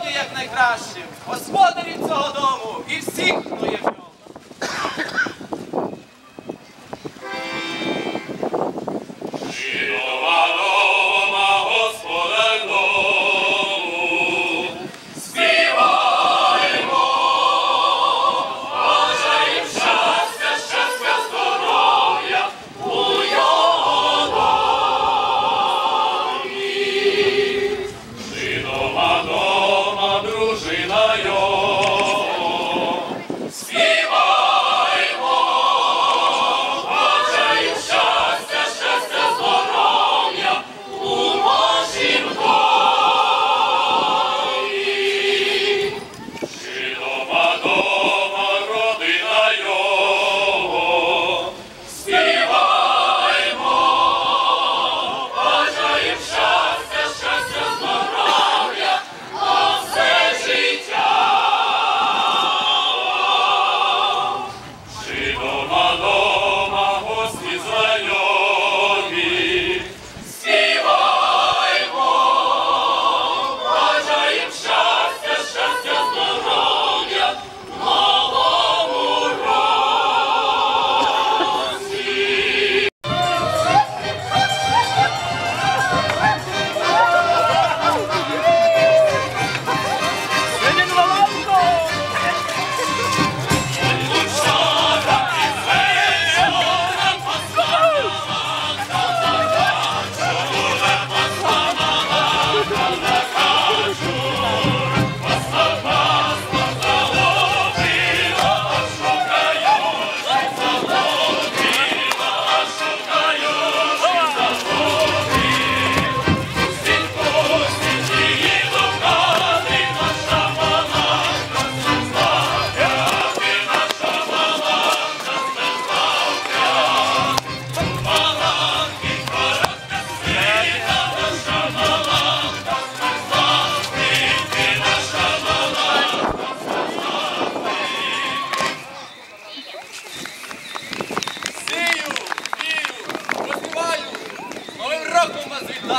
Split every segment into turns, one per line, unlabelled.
і здоров'я якнайкраще, господарів цього дому і всіх, хто є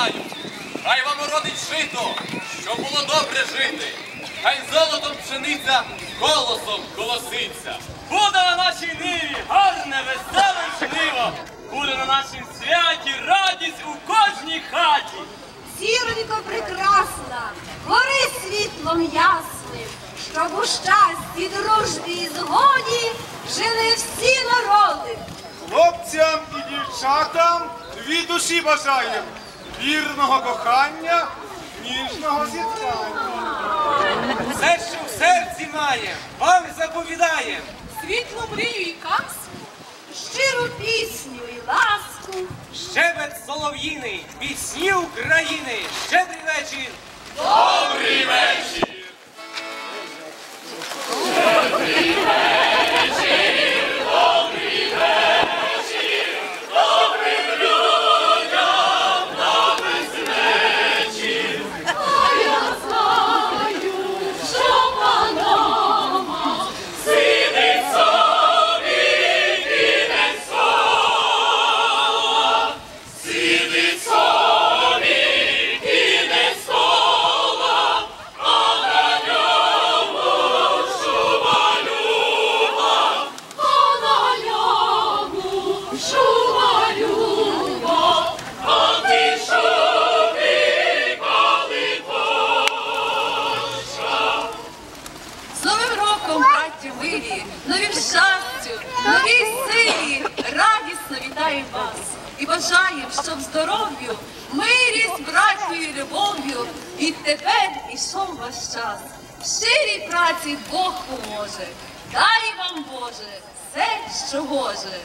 роком. Хай вам уродить жито, щоб було добре жити. Хай золотом пшениця голосом колоситься. Буде на нашій ниві гарне, веселе жниво. Буде на нашім святі радість у кожній хаті.
Зіронько прекрасна, гори світлом ясним, щоб у щасті, дружбі і згоді жили всі народи.
Хлопцям і дівчатам від душі бажаєм вірного кохання, ніжного зіткання.
Все, що в серці має, вам заповідає.
Світлу мрію і казку, щиру пісню і ласку.
Щебет солов'їний,
і щоб здоров'ю, мирість, братньою любов'ю і ішов ваш час. В щирій праці Бог поможе. Дай вам, Боже, все, що гоже.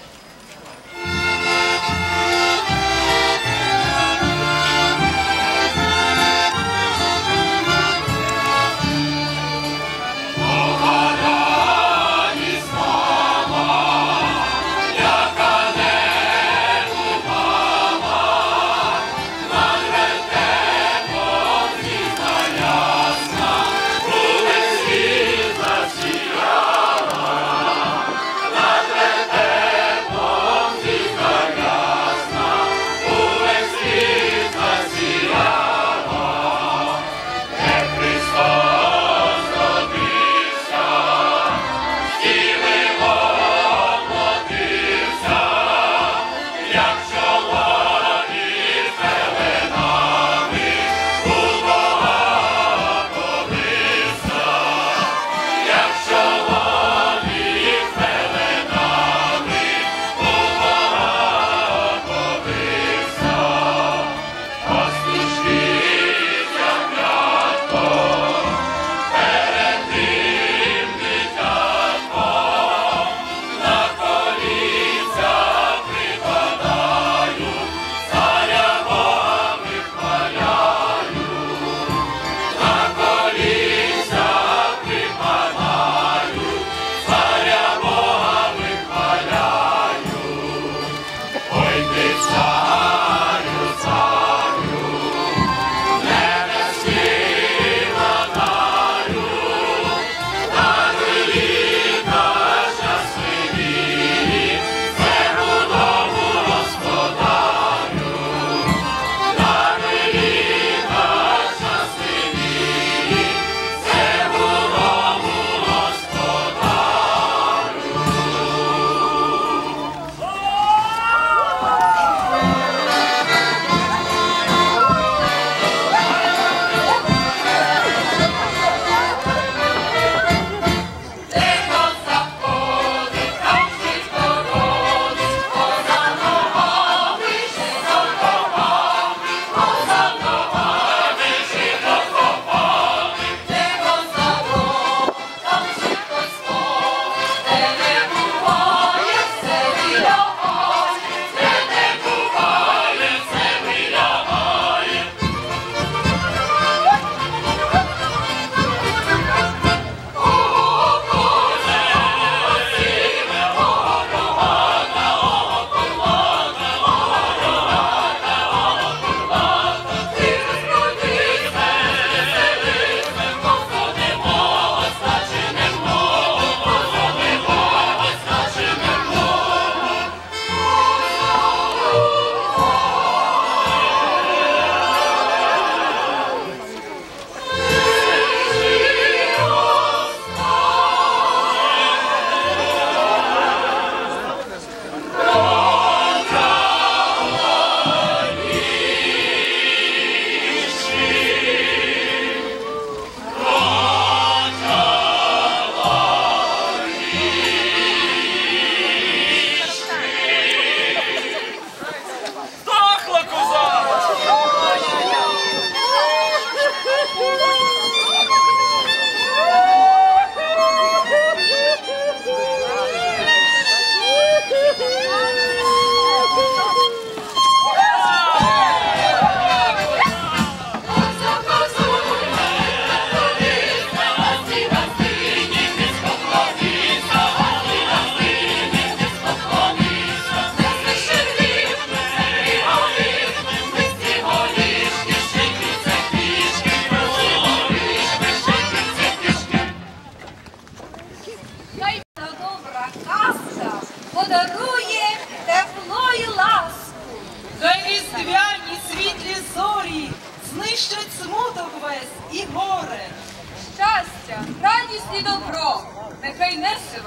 Радість і добро, нехай несе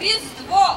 Різдво